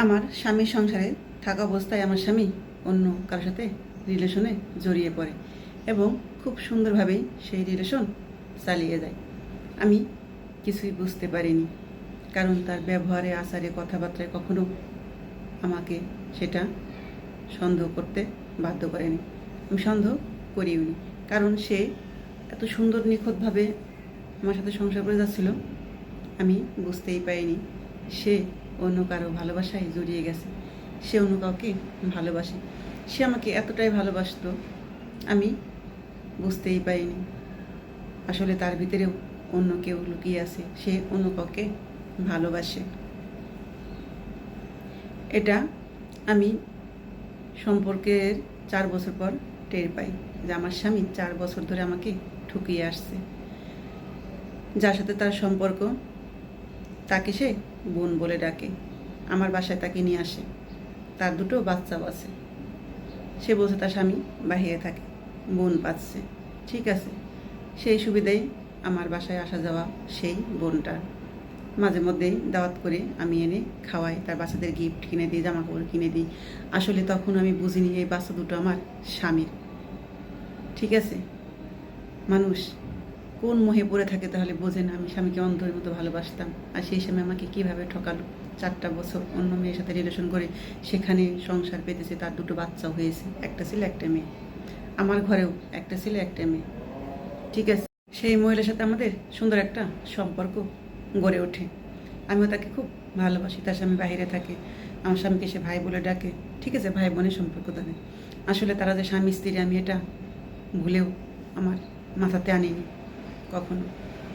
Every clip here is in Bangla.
আমার স্বামীর সংসারে থাকা অবস্থায় আমার স্বামী অন্য কারোর সাথে রিলেশনে জড়িয়ে পড়ে এবং খুব সুন্দরভাবেই সেই রিলেশন চালিয়ে যায়। আমি কিছুই বুঝতে পারিনি, কারণ তার ব্যবহারে, আচারে, কথাবার্তায় কখনো আমাকে সেটা সন্দেহ করতে বাধ্য করেনি। আমি সন্দেহ করিওনি, কারণ সে এত সুন্দর, নিখুঁতভাবে আমার সাথে সংসার করে যাচ্ছিল, আমি বুঝতেই পারিনি সে অন্য কারও ভালোবাসায় জড়িয়ে গেছে। সে অন্য কাউকে ভালোবাসে। সে আমাকে এতটাই ভালোবাসতো, আমি বুঝতেই পারিনি। আসলে তার ভিতরেও অন্য কেউ লুকিয়ে আছে, সে অন্য কাউকে ভালোবাসে। এটা আমি সম্পর্কের চার বছর পর টের পাই যে আমার স্বামী চার বছর ধরে আমাকে ঠুকিয়ে আসছে। যার সাথে তার সম্পর্ক তাকে সে বোন বলে ডাকে। আমার বাসায় তাকে নিয়ে আসে। তার দুটো বাচ্চাও আছে। সে বলছে, তার স্বামী বাহিরে থাকে। বোন পাচ্ছে। ঠিক আছে। সেই সুবিধায় আমার বাসায় আসা যাওয়া সেই বোনটার। মাঝে মধ্যেই দাওয়াত করে আমি এনে খাওয়াই। তার বাচ্চাদের গিফট কিনে দিই জামা কাপড় কিনে দিই। আসলে তখন আমি বুঝিনি এই বাচ্চা দুটো আমার স্বামীর। ঠিক আছে? মানুষ কোন মোহে পড়ে থাকে তাহলে বোঝে না আমি স্বামীকে অন্ধের মতো ভালোবাসতাম। আর সেই স্বামী আমাকে কীভাবে ঠকালো? চারটা বছর অন্য মেয়ের সাথে রিলেশন করে সেখানে সংসার পেতেছে, তার দুটো বাচ্চাও হয়েছে, একটা ছেলে, একটা মেয়ে। আমার ঘরেও একটা ছেলে, একটা মেয়ে। ঠিক আছে? সেই মহিলার সাথে আমাদের সুন্দর একটা সম্পর্ক গড়ে ওঠে। আমিও তাকে খুব ভালোবাসি, তার স্বামী বাইরে থাকে, আমার স্বামীকে সে ভাই বলে ডাকে। ঠিক আছে, ভাই বোনের সম্পর্ক তাদের। আসলে তারা যে স্বামী, স্ত্রী, আমি এটা ভুলেও আমার মাথাতে আনিনি। কখনো।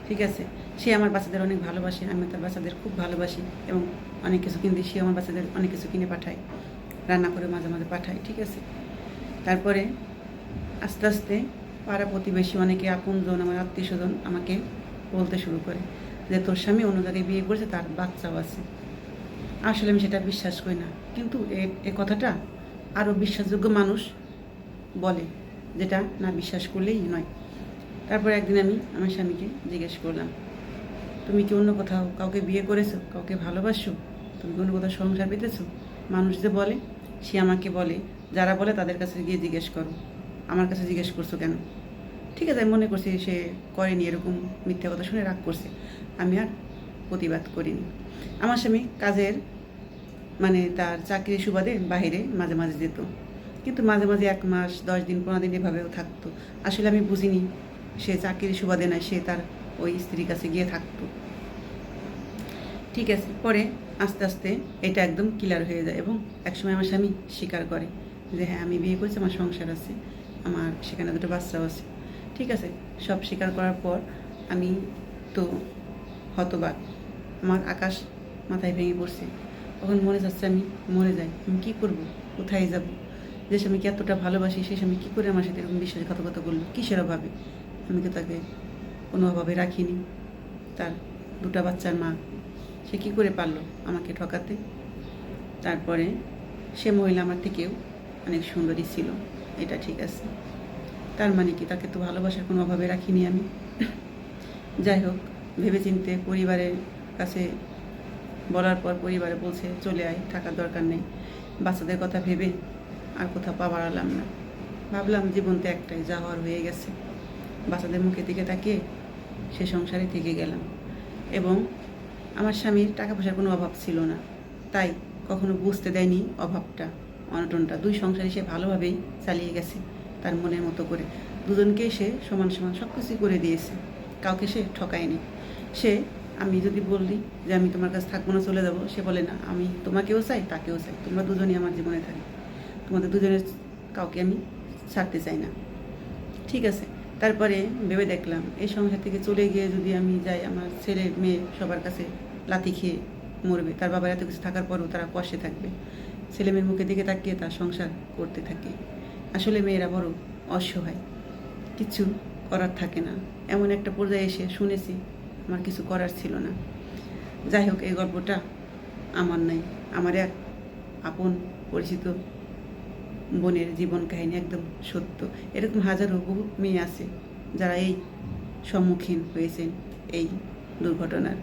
ঠিক আছে? সে আমার বাচ্চাদের অনেক ভালোবাসে, আমি তার বাচ্চাদের খুব ভালোবাসি এবং অনেক কিছু কিনতে, সে আমার বাচ্চাদের অনেক কিছু কিনে পাঠায়, রান্না করে মাঝে মাঝে পাঠায়, ঠিক আছে? তারপরে আস্তে আস্তে পাড়া প্রতিবেশী অনেকে আপনজন, আমার আত্মীয় স্বজন আমাকে বলতে শুরু করে যে, তোর স্বামী অন্য জায়গায় বিয়ে করেছে, তার বাচ্চাও আছে। আসলে আমি সেটা বিশ্বাস করি না। কিন্তু এ- কথাটা আরও বিশ্বাসযোগ্য মানুষ বলে, যেটা না বিশ্বাস করলেই নয়। তারপর একদিন আমি আমার স্বামীকে জিজ্ঞেস করলাম, তুমি কি অন্য কোথাও কাউকে বিয়ে করেছ? কাউকে ভালোবাসো? তুমি কি অন্য কোথাও সংসার পেতেছো? মানুষ যে বলে, সে আমাকে বলে, যারা বলে তাদের কাছে গিয়ে জিজ্ঞেস করো। আমার কাছে জিজ্ঞেস করছ কেন? ঠিক আছে আমি মনে করছি সে করেনি এরকম মিথ্যা কথা শুনে রাগ করছে। আমি আর প্রতিবাদ করিনি। আমার স্বামী কাজের মানে তার চাকরির সুবাদে বাইরে মাঝে মাঝে যেত। কিন্তু মাঝে মাঝে এক মাস, দশ দিন, পনেরো দিন এভাবেও থাকতো। আসলে আমি বুঝিনি সে চাকরির সুবাদে নয় সে তার ওই স্ত্রীর কাছে গিয়ে থাকতো। ঠিক আছে, পরে আস্তে আস্তে এটা একদম ক্লিয়ার হয়ে যায় এবং একসময় আমার স্বামী স্বীকার করে যে হ্যাঁ আমি বিয়ে করেছি, আমার সংসার আছে, আমার সেখানে দুটো বাচ্চাও আছে। ঠিক আছে, সব স্বীকার করার পর আমি তো হতবাক। আমার আকাশ মাথায় ভেঙে পড়ছে। তখন মনে যাচ্ছে আমি মরে যাই, আমি কী করব? কোথায় যাব? যে স্বামীকে এতটা ভালোবাসি, সেই স্বামী কী করে আমার সাথে এরকম বিশ্বাসঘাতকতা করল? কিসের অভাবে? আমি তো তাকে কোনো অভাবে রাখিনি? তার দুটা বাচ্চার মা, সে কী করে পারল আমাকে ঠকাতে? তারপরে সে মহিলা আমার থেকেও অনেক সুন্দরী ছিল, এটা ঠিক আছে। তার মানে কি তাকে তো ভালোবাসার কোনো অভাবে রাখিনি আমি? যাই হোক, ভেবেচিন্তে পরিবারের কাছে বলার পর পরিবারে বলছে, চলে আয়, থাকার দরকার নেই। বাচ্চাদের কথা ভেবে আর কোথাও পা বাড়ালাম না। ভাবলাম জীবন তো একটাই যা হওয়ার হয়ে গেছে। বাচ্চাদের মুখের দিকে তাকিয়ে সে সংসারে থেকে গেলাম। এবং আমার স্বামীর টাকা পয়সার কোনো অভাব ছিল না। তাই কখনো বুঝতে দেয়নি অভাবটা, অনটনটা। দুই সংসারে সে ভালোভাবেই চালিয়ে গেছে তার মনের মতো করে। দুজনকে সে সমান সমান সব কিছুই করে দিয়েছে। কাউকে সে ঠকায়নি। সে, আমি যদি বলি যে আমি তোমার কাছে থাকব না, চলে যাব, সে বলে, না, আমি তোমাকেও চাই, তাকেও চাই। তোমরা দুজনই আমার জীবনে থাকি তোমাদের দুজনের কাউকে আমি ছাড়তে চাই না। ঠিক আছে। তারপরে ভেবে দেখলাম, এই সংসার থেকে চলে গিয়ে যদি আমি যাই, আমার ছেলে মেয়ে সবার কাছে লাথি খেয়ে মরবে। তার বাবার এত কিছু থাকার পরও তারা কষ্টে থাকবে। ছেলে মেয়ের মুখে দিকে তাকিয়ে তার সংসার করতে থাকে। আসলে মেয়েরা বড় অসহায়। কিছু করার থাকে না। এমন একটা পর্যায়ে এসে শুনেছি, আমার কিছু করার ছিল না। যাই হোক, এই গল্পটা আমার নাই আমার এক আপন পরিচিত বোনের জীবন কাহিনী একদম সত্য। এরকম হাজারো বহু মেয়ে আছে যারা এই সম্মুখীন হয়েছেন এই দুর্ঘটনার।